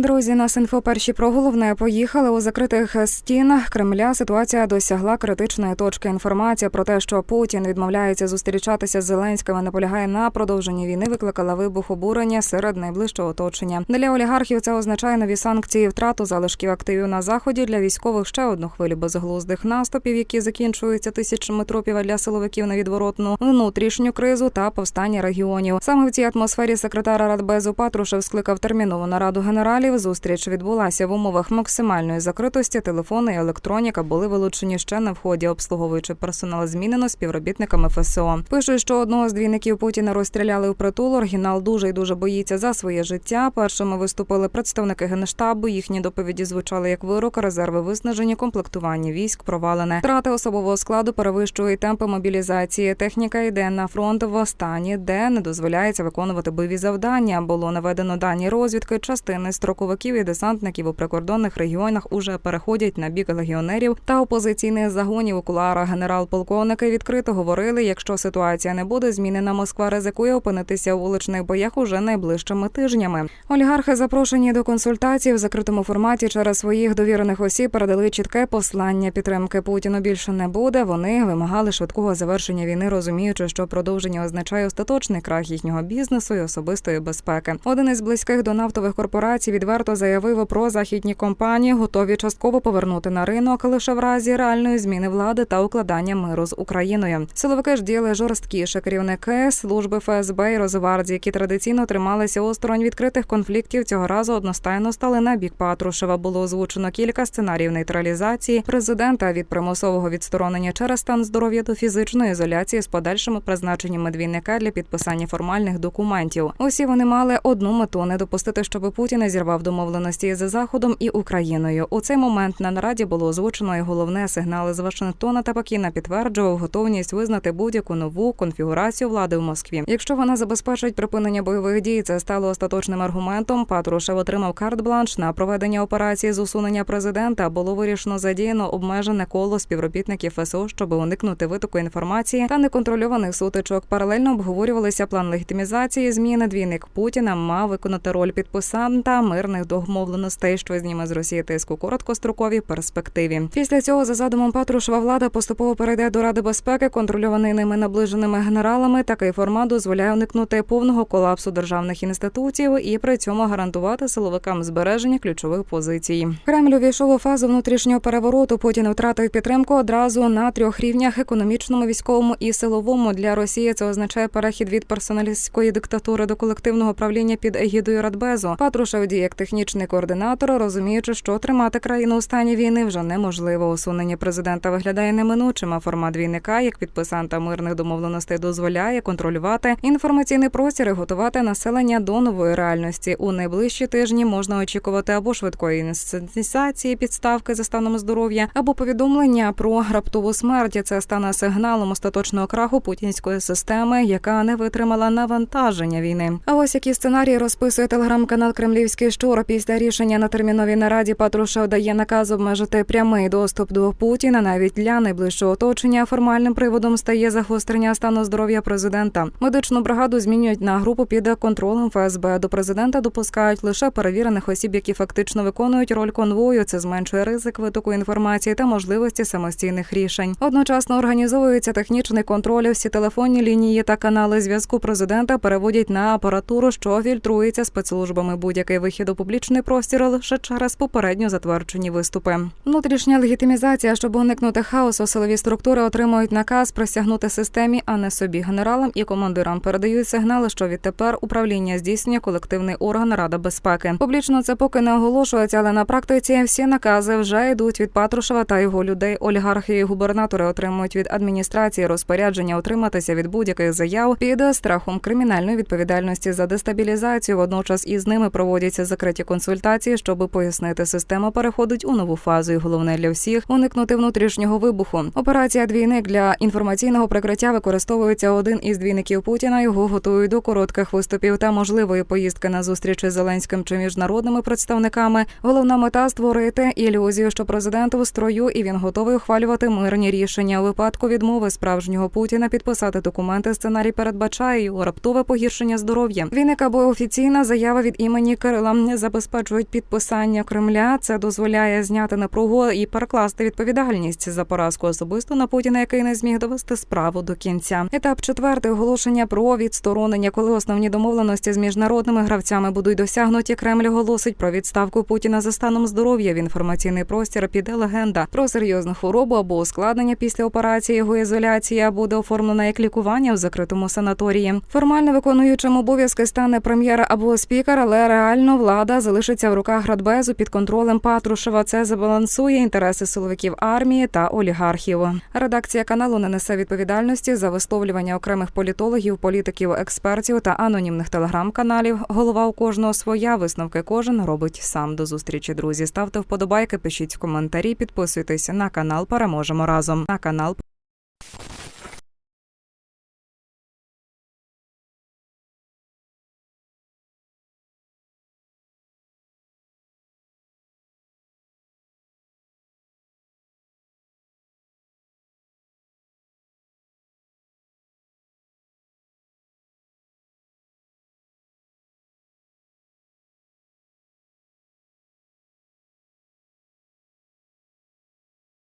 Друзі, нас інфо перші про головне поїхали у закритих стінах Кремля. Ситуація досягла критичної точки. Інформація про те, що Путін відмовляється зустрічатися з Зеленським, і наполягає на продовженні війни, викликала вибух обурення серед найближчого оточення. Для олігархів це означає нові санкції, втрату залишків активів на заході для військових ще одну хвилю безглуздих наступів, які закінчуються тисячами тропів а для силовиків на відворотну внутрішню кризу та повстання регіонів. Саме в цій атмосфері секретар Радбезу Патрушев скликав термінову нараду генералів. Зустріч відбулася в умовах максимальної закритості. Телефони і електроніка були вилучені ще на вході, обслуговуючи персонал змінено співробітниками ФСО. Пишуть, що одного з двійників Путіна розстріляли в притул. Оригінал дуже і дуже боїться за своє життя. Першими виступили представники генштабу. Їхні доповіді звучали як вирок, резерви виснажені, комплектування військ провалене. Втрати особового складу перевищують темпи мобілізації. Техніка йде на фронт в стані, де не дозволяється виконувати бойові завдання. Було наведено дані розвідки. Частини строковиків і десантників у прикордонних регіонах уже переходять на бік легіонерів та опозиційних загонів у кулуарах. Генерал-полковники відкрито говорили, якщо ситуація не буде змінена, Москва ризикує опинитися у вуличних боях уже найближчими тижнями. Олігархи запрошені до консультацій в закритому форматі через своїх довірених осіб передали чітке послання підтримки Путіну більше не буде. Вони вимагали швидкого завершення війни, розуміючи, що продовження означає остаточний крах їхнього бізнесу і особистої безпеки. Один із близьких до нафтових корпорацій відверто заявив про західні компанії, готові частково повернути на ринок лише в разі реальної зміни влади та укладання миру з Україною. Силовики ж діяли жорсткіше керівники служби ФСБ і Росгвардії, які традиційно трималися осторонь відкритих конфліктів. Цього разу одностайно стали на бік Патрушева. Було озвучено кілька сценаріїв нейтралізації президента від примусового відсторонення через стан здоров'я до фізичної ізоляції з подальшими призначенням медвійника для підписання формальних документів. Усі вони мали одну мету не допустити, щоб Путін не зірвав домовленості з Заходом і Україною. У цей момент на нараді було озвучено і головне сигнали з Вашингтона та Пекіна підтверджував готовність визнати будь-яку нову конфігурацію влади в Москві. Якщо вона забезпечить припинення бойових дій, це стало остаточним аргументом. Патрушев отримав карт-бланш на проведення операції з усунення президента. Було вирішено задіяно обмежене коло співробітників ФСО, щоб уникнути витоку інформації та неконтрольованих сутичок. Паралельно обговорювалися план легітимізації зміни. Двійник Путіна мав виконати роль підписанта мирних домовленостей, що зніме з Росії тиску короткостроковій перспективі. Після цього за задумом Патрушева влада поступово перейде до Ради безпеки, контрольований ними наближеними генералами. Такий формат дозволяє уникнути повного колапсу державних інституцій і при цьому гарантувати силовикам збереження ключових позицій. Кремль увійшов у фазу внутрішнього перевороту. Путін втратив підтримку одразу на трьох рівнях: економічному, військовому і силовому. Для Росії це означає перехід від персоналістської диктатури до колективного правління під егідою Радбезу. Патрушев діє технічний координатор, розуміючи, що тримати країну у стані війни вже неможливо. Усунення президента виглядає неминучим. а Формат двійника, як підписанта мирних домовленостей, дозволяє контролювати інформаційний простір і готувати населення до нової реальності. У найближчі тижні можна очікувати або швидкої інсценізації підставки за станом здоров'я, або повідомлення про раптову смерть. Це стане сигналом остаточного краху путінської системи, яка не витримала навантаження війни. А ось які сценарії розписує телеграм-канал Кремлівський щур. Після рішення на терміновій нараді Патрушев дає наказ обмежити прямий доступ до Путіна навіть для найближчого оточення. Формальним приводом стає загострення стану здоров'я президента. Медичну бригаду змінюють на групу під контролем ФСБ. До президента допускають лише перевірених осіб, які фактично виконують роль конвою. Це зменшує ризик витоку інформації та можливості самостійних рішень. Одночасно організовується технічний контроль. Всі телефонні лінії та канали зв'язку президента переводять на апаратуру, що фільтрується спецслужбами. Будь-який вихід у публічний простір лише через попередньо затверджені виступи. Внутрішня легітимізація, щоб уникнути хаосу, силові структури отримують наказ присягнути системі, а не собі. Генералам і командирам передають сигнали, що відтепер управління здійснює колективний орган Рада безпеки. Публічно це поки не оголошується, але на практиці всі накази вже йдуть від Патрушева та його людей. Олігархи і губернатори отримують від адміністрації розпорядження утриматися від будь-яких заяв під страхом кримінальної відповідальності за дестабілізацію. Водночас із ними проводяться закриті консультації, щоб пояснити, система переходить у нову фазу. І головне для всіх уникнути внутрішнього вибуху. Операція двійник для інформаційного прикриття використовується один із двійників Путіна. Його готують до коротких виступів та можливої поїздки на зустрічі з Зеленським чи міжнародними представниками. Головна мета створити ілюзію, що президент у строю і він готовий ухвалювати мирні рішення. У випадку відмови справжнього Путіна підписати документи. Сценарій передбачає його раптове погіршення здоров'я. Він або офіційна заява від імені Кирила забезпечують підписання Кремля. Це дозволяє зняти напругу і перекласти відповідальність за поразку особисто на Путіна, який не зміг довести справу до кінця. Етап четвертий оголошення про відсторонення, коли основні домовленості з міжнародними гравцями будуть досягнуті. Кремль оголосить про відставку Путіна за станом здоров'я. В інформаційний простір піде легенда про серйозну хворобу або ускладнення після операції. Його ізоляція буде оформлена як лікування в закритому санаторії. Формально виконуючим обов'язки стане прем'єр або спікер, але реально влада залишиться в руках Радбезу під контролем Патрушева. Це забалансує інтереси силовиків армії та олігархів. Редакція каналу не несе відповідальності за висловлювання окремих політологів, політиків, експертів та анонімних телеграм-каналів. Голова у кожного своя висновки кожен робить сам. До зустрічі, друзі. Ставте вподобайки, пишіть коментарі, підписуйтесь на канал. Переможемо разом. На канал